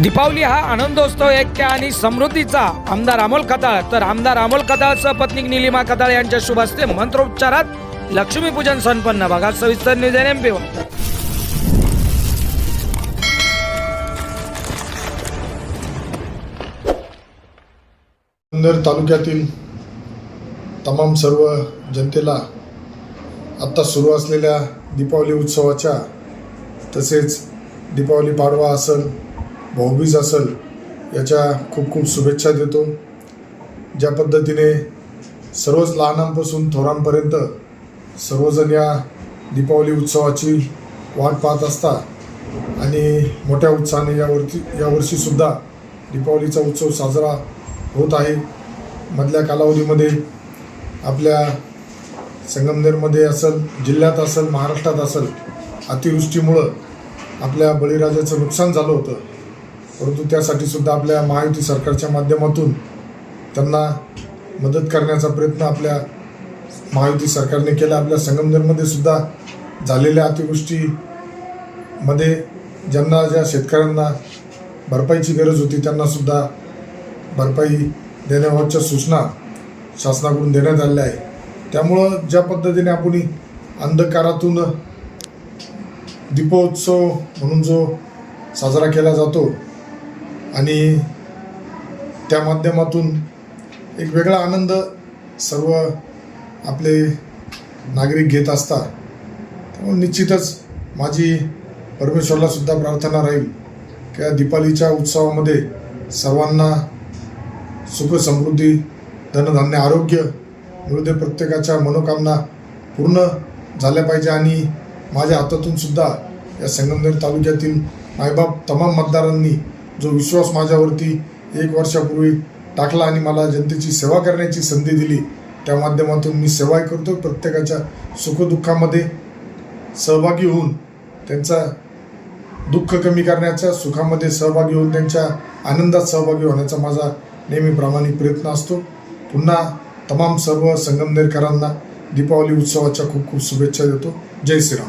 दीपावली हा आनंदोत्सव ऐक्य आणि समृद्धीचा आमदार अमोल खताळ. तर आमदार अमोल खताळसह पत्नी निलिमा खताळ यांच्या शुभ हस्ते मंत्रोच्चारात लक्ष्मीपूजन संपन्न. भागात सविस्तर निवेदन एम जुन्नर तालुक्यातील तमाम सर्व जनतेला आत्ता सुरू असलेल्या दीपावली उत्सवाच्या तसेच दीपावली पाडवा असेल भाऊबीज असेल याच्या खूप खूप शुभेच्छा देतो. ज्या पद्धतीने सर्वच लहानांपासून थोरांपर्यंत सर्वजण या दीपावली उत्सवाची वाट पाहत असतात आणि मोठ्या उत्साहाने यावरती यावर्षीसुद्धा दीपावलीचा उत्सव साजरा होत आहे. मधल्या कालावधीमध्ये आपल्या संगमनेरमध्ये असेल जिल्ह्यात असेल महाराष्ट्रात असेल अतिवृष्टीमुळं आपल्या बळीराजाचं नुकसान झालं होतं. परंतु त्यासाठी सुद्धा आपल्या महायुती सरकारच्या माध्यमातून त्यांना मदत करण्याचा प्रयत्न आपल्या महायुती सरकारने केला. आपल्या संगमनेरमध्ये सुद्धा झालेल्या अतिवृष्टीमध्ये ज्यांना ज्या शेतकऱ्यांना भरपाईची गरज होती त्यांना सुद्धा भरपाई देण्याबाबतच्या सूचना शासनाकडून देण्यात आलेल्या आहे त्यामुळं ज्या पद्धतीने आपण अंधकारातून दीपोत्सव म्हणून जो साजरा केला जातो आणि त्या माध्यमातून एक वेगळा आनंद सर्व आपले नागरिक घेत असतात. त्यामुळे निश्चितच माझी परमेश्वरला सुद्धा प्रार्थना राहील. की या दीपावलीच्या उत्सवामध्ये सर्वांना सुख समृद्धी धनधान्य आरोग्य मिळू प्रत्येकाच्या मनोकामना पूर्ण झाल्या पाहिजे आणि माझ्या हातातून सुद्धा या संगमनेर तालुक्यातील मायबाप तमाम मतदारांनी जो विश्वास माझ्यावरती एक वर्षापूर्वी टाकला आणि मला जनतेची सेवा करण्याची संधी दिली त्या माध्यमातून मी सेवाही करतो प्रत्येकाच्या सुखदुःखामध्ये सहभागी होऊन त्यांचा दुःख कमी करण्याच्या सुखामध्ये सहभागी होऊन त्यांच्या आनंदात सहभागी होण्याचा माझा नेहमी प्रामाणिक प्रयत्न असतो. पुन्हा तमाम सर्व संगमनेरकरांना दीपावली उत्सवाच्या खूप खूप शुभेच्छा देतो. जय श्रीराम.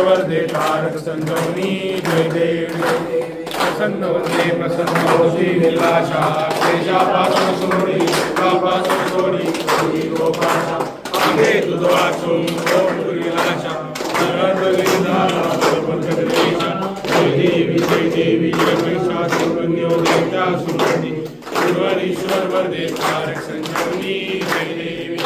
वरदे तारक संजवनी जय देव। प्रसन्न वंदे प्रसन्न होती निराशा तेजापासून सोडी पापासून सोडी सोडी गोपाशा आगे तुझ वाचून ओम निलाशा नरद लीला सर्वजगदीशा जय देवी जय देवी। जय महिषासुरन्यो दैत्या सुरनी ईश्वर वरदे तारक संजवनी जय देवी।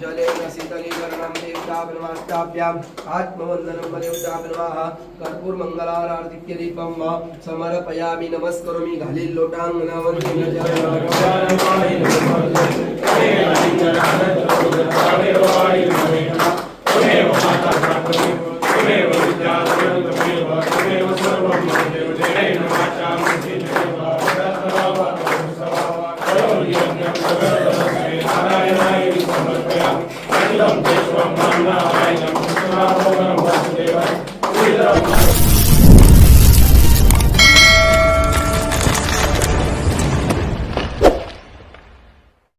जय देवी आत्मवन्दनं वदेवताप्रवाह कर्पूरमङ्गलारार्तिक्य दीपं वा समर्पयामि नमस्करोमि घालील Thank you. విశ్వం